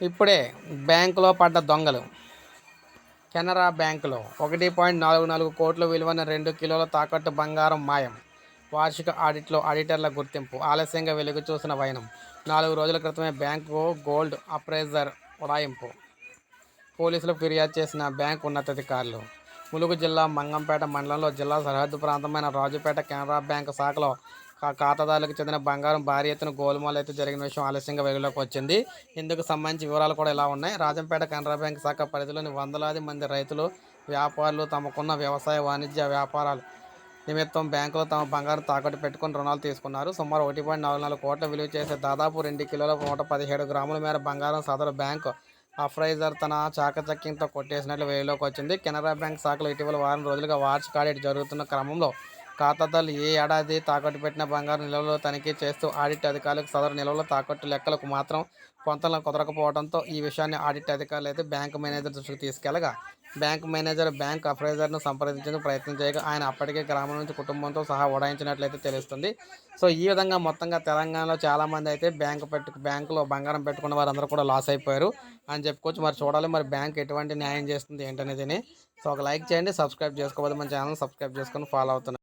ఇప్పుడే బ్యాంకులో పడ్డ దొంగలు. కెనరా బ్యాంకులో ఒకటి పాయింట్ నాలుగు నాలుగు కోట్ల విలువైన రెండు కిలోల తాకట్టు బంగారం మాయం. వార్షిక ఆడిట్లో ఆడిటర్ల గుర్తింపు ఆలస్యంగా వెలుగు చూసిన వైనం. నాలుగు రోజుల క్రితమే బ్యాంకు గోల్డ్ అప్రైజర్ ఉడాయింపు పోలీసులు ఫిర్యాదు చేసిన బ్యాంకు ఉన్నతాధికారులు. ములుగు జిల్లా మంగంపేట మండలంలో జిల్లా సరిహద్దు ప్రాంతమైన రాజుపేట కెనరా బ్యాంకు శాఖలో ఖాతాదారులకు చెందిన బంగారం భారీ ఎత్తున గోల్మాల్ అయితే జరిగిన విషయం ఆలస్యంగా వెలుగులోకి వచ్చింది. ఇందుకు సంబంధించి వివరాలు కూడా ఇలా ఉన్నాయి. రాజంపేట కెనరా బ్యాంక్ శాఖ పరిధిలోని వందలాది మంది రైతులు వ్యాపారులు తమకున్న వ్యవసాయ వాణిజ్య వ్యాపారాలు నిమిత్తం బ్యాంకులో తమ బంగారం తాకట్టు పెట్టుకుని రుణాలు తీసుకున్నారు. సుమారు ఒకటి పాయింట్ నాలుగు నాలుగు కోట్ల విలువ చేసే దాదాపు రెండు కిలోల నూట పదిహేడు గ్రాముల మేర బంగారం సదరు బ్యాంకు అఫ్రైజర్ తన చాకచక్యంతో కొట్టేసినట్లు వెలుగులోకి వచ్చింది. కెనరా బ్యాంక్ శాఖలో ఇటీవల వారం రోజులుగా వార్షిక ఆడిట్ జరుగుతున్న క్రమంలో ఖాతాదారులు ఏ ఏడాది తాకట్టు పెట్టిన బంగారు నిల్వలు తనిఖీ చేస్తూ ఆడిట్ అధికారులకు సదరు నిల్వల తాకట్టు లెక్కలకు మాత్రం పొంతలను కుదరకపోవడంతో ఈ విషయాన్ని ఆడిట్ అధికారులు అయితే బ్యాంకు మేనేజర్ దృష్టికి తీసుకెళ్ళగా. బ్యాంక్ మేనేజర్ బ్యాంక్ అప్రైజర్ను సంప్రదించేందుకు ప్రయత్నం చేయగా ఆయన అప్పటికే గ్రామం నుంచి కుటుంబంతో సహా ఉడాయించినట్లయితే తెలుస్తుంది. సో ఈ విధంగా మొత్తంగా తెలంగాణలో చాలామంది అయితే బ్యాంకు పెట్టు బ్యాంకులో బంగారం పెట్టుకున్న వారందరూ కూడా లాస్ అయిపోయారు అని చెప్పుకోవచ్చు. మరి చూడాలి మరి బ్యాంక్ ఎటువంటి న్యాయం చేస్తుంది ఏంటనేది. సో ఒక లైక్ చేయండి సబ్స్క్రైబ్ చేసుకోవాలి మన ఛానల్ సబ్స్క్రైబ్ చేసుకొని ఫాలో అవుతున్నారు.